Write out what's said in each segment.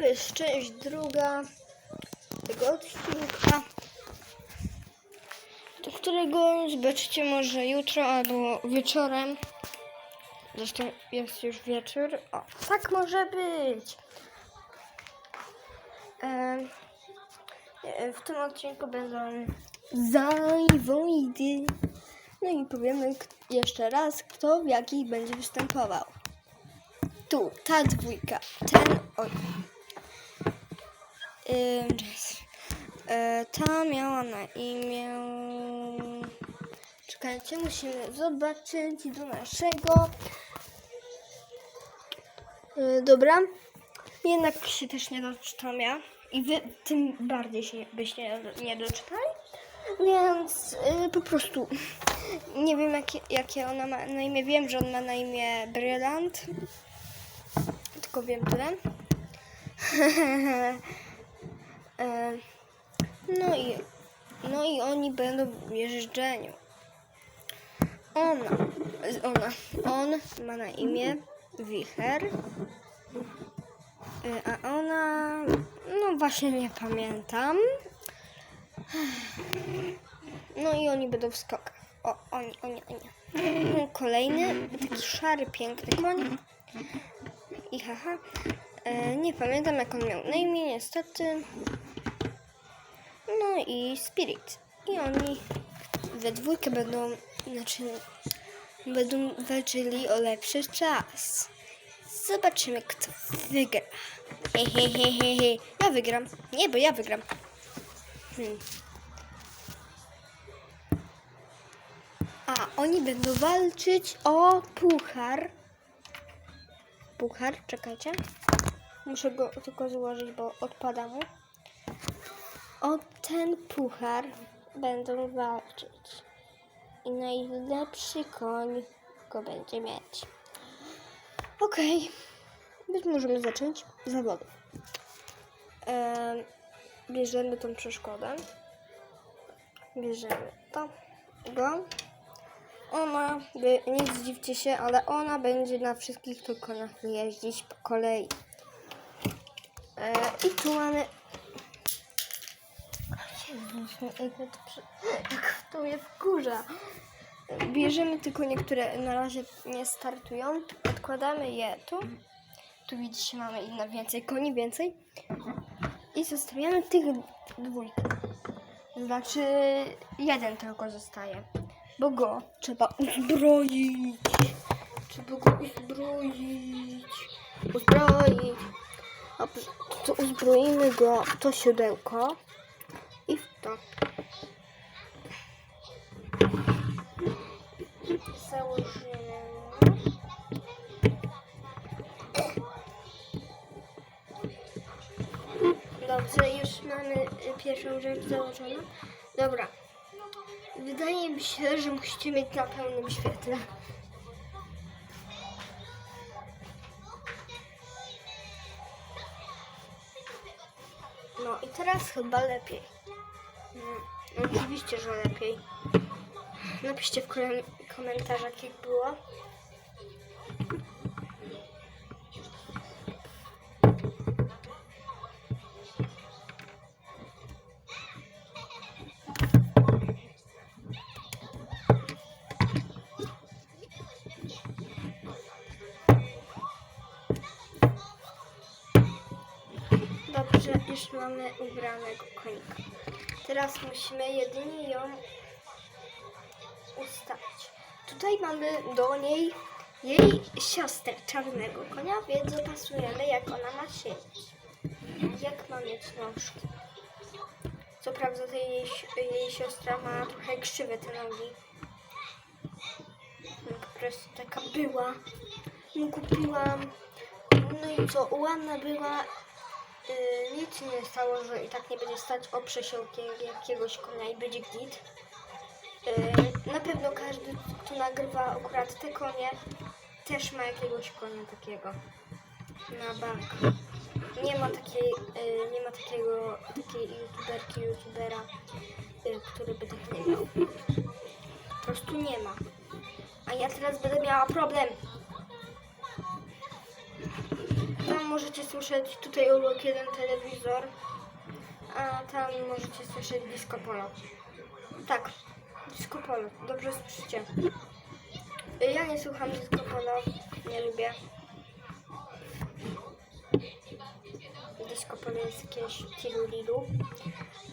To jest część druga tego odcinka, do którego zobaczycie może jutro albo wieczorem. Zresztą jest już wieczór. O, tak może być. W tym odcinku będą zajwojdy. No i powiemy jeszcze raz, kto w jakich będzie występował. Tu, ta dwójka, ten, oj. E, ta miała na imię... Czekajcie, musimy zobaczyć do naszego... E, dobra. Jednak się też nie doczytam ja. I wy tym bardziej się byście nie, nie doczytali. Więc y, po prostu nie wiem jakie, jakie ona ma na imię. Wiem, że on ma na imię Brylant. Tylko wiem tyle. E, no i no i oni będą w jeżdżeniu. Ona, ona, on ma na imię Wicher. Y, A ona, no właśnie nie pamiętam. No i oni będą w skokach. O, oni, oni, oni. No, Kolejny, taki szary, piękny koń. I haha. E, nie pamiętam jak on miał na imię, niestety. No i Spirit. I oni we dwójkę będą, znaczy, będą walczyli o lepszy czas. Zobaczymy, kto wygra. Hehehehe. Ja wygram. Nie, bo ja wygram. Hmm. A oni będą walczyć o puchar. Puchar, czekajcie. Muszę go tylko złożyć, bo odpada mu. O ten puchar będą walczyć. I najlepszy koń go będzie mieć. Okej, więc możemy zacząć zawody. Em, bierzemy tą przeszkodę. Bierzemy to, go. Ona, nie zdziwcie się, ale ona będzie na wszystkich tych koniach jeździć po kolei. E, I tu mamy... Jak, to mnie wkurza. Bierzemy tylko niektóre na razie nie startują. Odkładamy je tu. Tu widzicie, mamy inne więcej koni, więcej. I zostawiamy tych dwójkę. Znaczy, jeden tylko zostaje. Bo go trzeba uzbroić. Trzeba go uzbroić. Uzbroić. Dobrze, to uzbroimy go to siodełko. To. Dobrze, już mamy y, pierwszą rzecz założoną. Dobra. Wydaje mi się, że musicie mieć na pełnym świetle. No i teraz chyba lepiej. Oczywiście, że lepiej. Napiszcie w kom- komentarzach, jak było. Dobrze, już mamy ubranego konika. Teraz musimy jedynie ją ustawić. Tutaj mamy do niej jej siostrę czarnego konia, więc dopasujemy jak ona ma siedzieć. Jak ma mieć nóżki. Co prawda ta jej, jej siostra ma trochę krzywe te nogi. No, Po prostu taka była. No kupiłam. No i co, ładna była. Yy, nic nie stało, że i tak nie będzie stać o przesiołki jakiegoś konia i będzie git. Yy, na pewno każdy, kto nagrywa akurat te konie, też ma jakiegoś konia takiego na bank. Nie ma takiej, yy, nie ma takiego, takiej youtuberki, youtubera, który by tak nie miał. Po prostu nie ma. A ja teraz będę miała problem. Tam możecie słyszeć tutaj obok jeden telewizor, a tam możecie słyszeć disco polo. Tak, disco polo, dobrze słyszycie. Ja nie słucham disco polo, nie lubię. Disco polo jest jakieś tirulilu.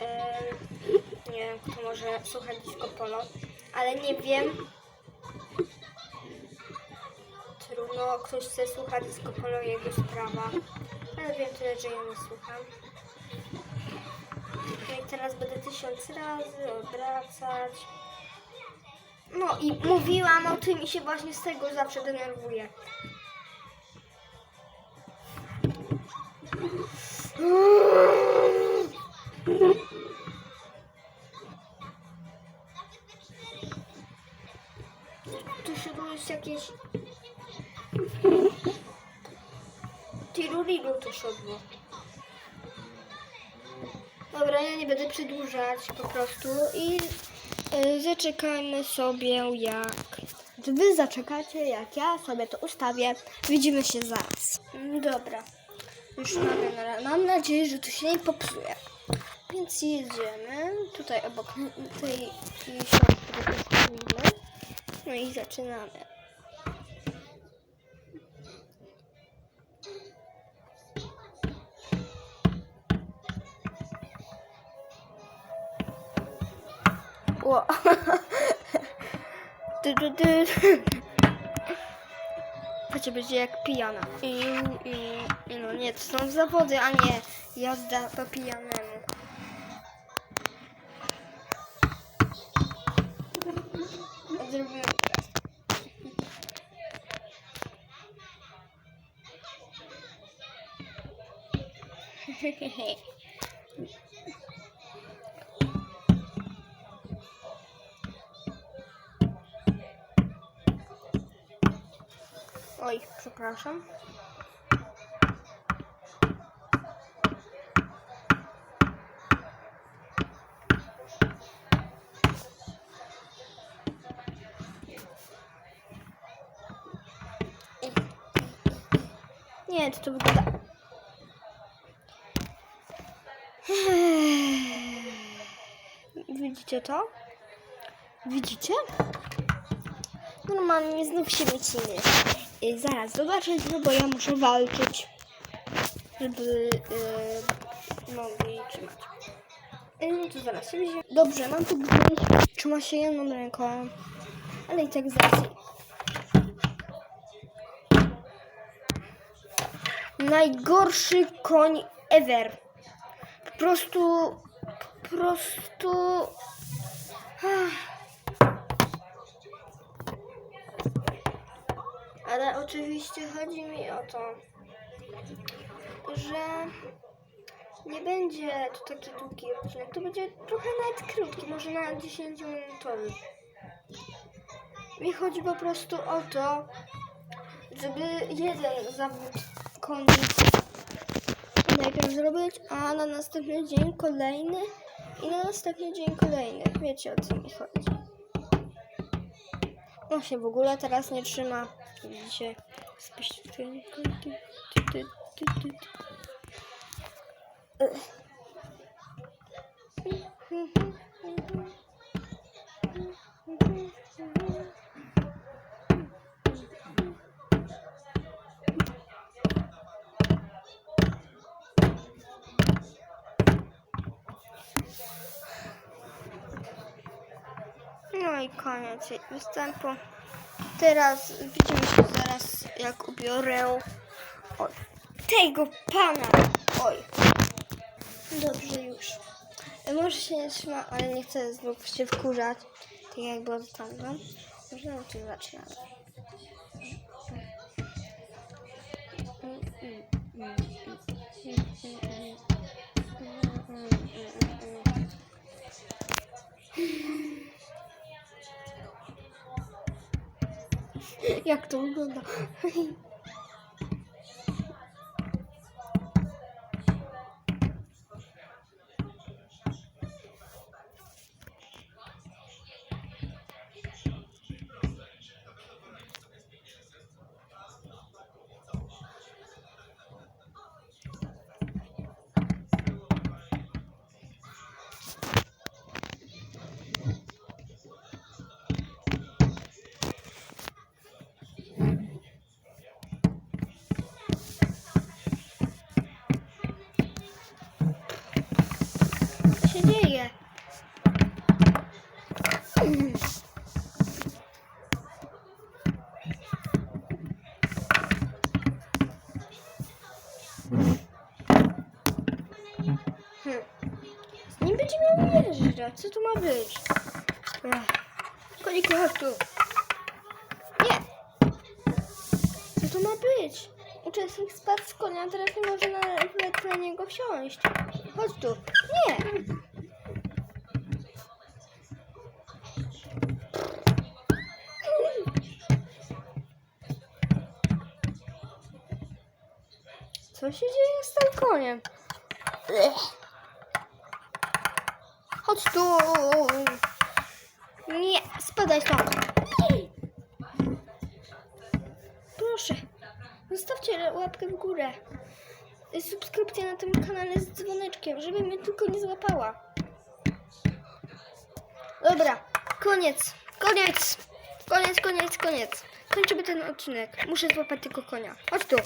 Em, nie wiem, kto może słuchać disco polo, ale nie wiem. Ktoś chce słuchać disco polo, jego sprawa. Ale wiem tyle, że ja nie słucham. No i teraz będę tysiąc razy obracać. No i mówiłam o tym i się właśnie z tego zawsze denerwuję. Tu się jakieś... Szodło. Dobra, ja nie będę przedłużać po prostu i y, zaczekajmy sobie jak... Wy zaczekacie jak ja sobie to ustawię. Widzimy się zaraz. Mm, Dobra. Już mamy, na- mam nadzieję, że to się nie popsuje. Więc jedziemy tutaj obok tej, siostry. No i zaczynamy. Ło. Du. Będzie jak pijana. I, i, i no nie, to są zawody, a nie jazda po pijanemu. Zrobimy teraz. Oj, przepraszam. Nie, to to wygląda. Widzicie to? Widzicie? Normalnie znów się wyciny. Y, Zaraz zobaczyć, no bo ja muszę walczyć, żeby y, mogli trzymać. Y, No to zaraz się weźmie. Dobrze, mam tu gdzieś, trzyma się jedną ręką, ale i tak zaraz. Najgorszy koń ever. Po prostu, po prostu... Ach. Ale oczywiście chodzi mi o to, że nie będzie to taki długi odcinek. To będzie trochę nawet krótki, może na 10 minutowy. Mi chodzi po prostu o to, żeby jeden zawód koniec najpierw zrobić, a na następny dzień kolejny i na następny dzień kolejny. Wiecie o co mi chodzi. On się w ogóle teraz nie trzyma. Ty. Ech. No i koniec występu. Teraz widzimy się zaraz, jak ubiorę tego pana. Oj. Dobrze już. E, Może się nie trzyma, ale nie chcę znów się wkurzać. Tak jak było z tamtym. Może no to zaczynamy. Jak to wygląda? będzie jeżdżać. Co tu ma być? Koniki, chodź tu. Nie. Co to ma być? Uczestnik spadł z konia, teraz nie może nawet na niego wsiąść. Chodź tu. Nie. Co się dzieje z tym koniem? Ech. Chodź tu. Nie, spadaj stąd. Proszę, zostawcie łapkę w górę. I subskrypcję na tym kanale z dzwoneczkiem, żeby mnie tylko nie złapała. Dobra, koniec, koniec, koniec, koniec, koniec. Kończymy ten odcinek. Muszę złapać tylko konia. Chodź tu.